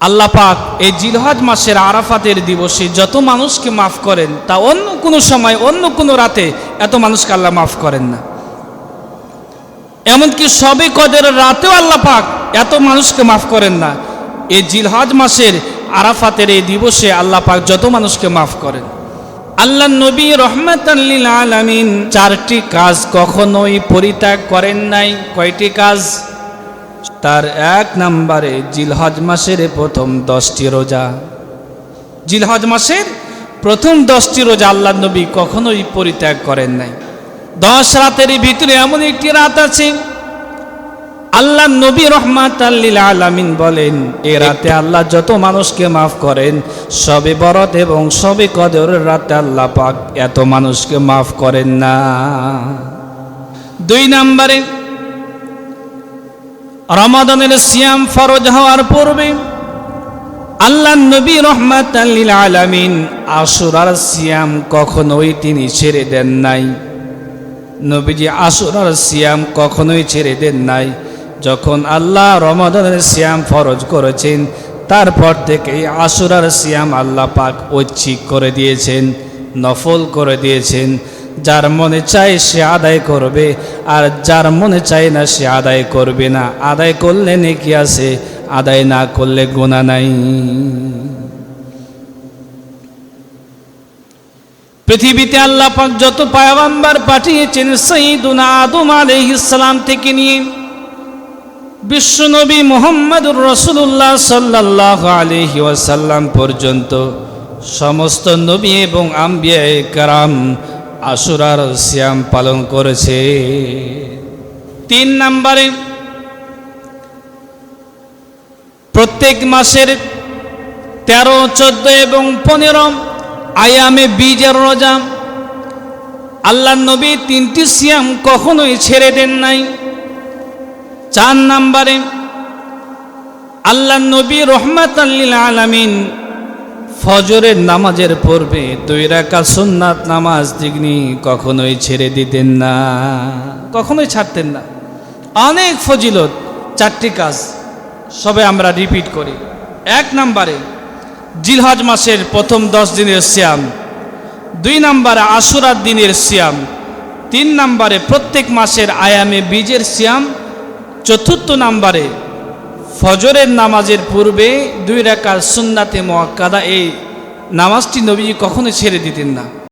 আল্লাহ পাক এই জিলহজ মাসের আরাফাতের দিবসে যত মানুষকে মাফ করেন, তা অন্য কোনো সময়, অন্য কোনো রাতে এত মানুষকে আল্লাহ মাফ করেন না। এমনকি সবে কদের রাতেও আল্লাহ পাক এত মানুষকে মাফ করেন না। এই জিলহজ মাসের আরাফাতের এই দিবসে আল্লাহ পাক যত মানুষকে মাফ করেন। আল্লাহ নবী রহমাতাল্লিল আলামিন চারটি কাজ কখনোই পরিত্যাগ করেন নাই। কয়টি কাজ? তার এক নম্বরে জিলহজ মাসের প্রথম দশটি রোজা। জিলহজ মাসের প্রথম দশটি রোজা আল্লাহ নবী কখনোই পরিত্যাগ করেন নাই। দশ রাতের ভিতরে এমন একটি রাত আছে, আল্লাহ নবী রহমাত আলামিন বলেন, এ রাতে আল্লাহ যত মানুষকে মাফ করেন, সবে বরত এবং সবে কদর রাতে আল্লাহ পাক এত মানুষকে মাফ করেন না। দুই নম্বরে রমাদানের সিয়াম ফরজ হওয়ার পূর্বে আল্লাহ নবী রহমাত আলামিন আশুরার সিয়াম কখনোই তিনি ছেড়ে দেন নাই। নবীজি আশুরার সিয়াম কখনোই ছেড়ে দেন নাই। যখন আল্লাহ রমাদানের সিয়াম ফরজ করেছেন, তারপর থেকে আশুরার সিয়াম আল্লাহ পাক ঐচ্ছিক করে দিয়েছেন, নফল করে দিয়েছেন। যার মনে চায় সে আদায় করবে, আর যার মনে চায় না সে আদায় করবে না। আদায় করলে নেকি আছে, আদায় না করলে গোনা নাই। পৃথিবীতে আল্লাহ পাক যত পায়গাম্বার পাঠিয়েছেন, সঈদুনা আদম আলহিসাম থেকে নিয়ে বিশ্বনবী মোহাম্মদুর রসুল্লাহ সাল্লাহ আলহি ওয়াসাল্লাম পর্যন্ত, সমস্ত নবী এবং আম্বিয়ায় কারাম আশুরার শ্যাম পালন করেছে। তিন নম্বরে প্রত্যেক মাসের তেরো, চোদ্দ এবং পনেরো আয়ামে বীজের রোজা। আল্লাহ নবী তিনটি সিয়াম কখনোই ছেড়ে দেন নাই। চার নাম্বারে আল্লাহ নবী রহমাত আল্লিল আলামিন ফজরের নামাজের পূর্বে দুই রাকা সুন্নাত নামাজ দিগনি কখনোই ছেড়ে দিতেন না, কখনোই ছাড়তেন না। অনেক ফজিলত, চারটি কাজ সবে আমরা রিপিট করি। এক নম্বরে, জিলহজ মাসের প্রথম দশ দিনের শ্যাম দুই নম্বরে আশুরার দিনের শ্যাম তিন নম্বরে প্রত্যেক মাসের আয়ামে বীজের শ্যাম চতুর্থ নম্বরে ফজরের নামাজের পূর্বে দুই রাকার সুন্নাতে মোয়াক্কাদা এই নামাজটি নবীজি কখনো ছেড়ে দিতেন না।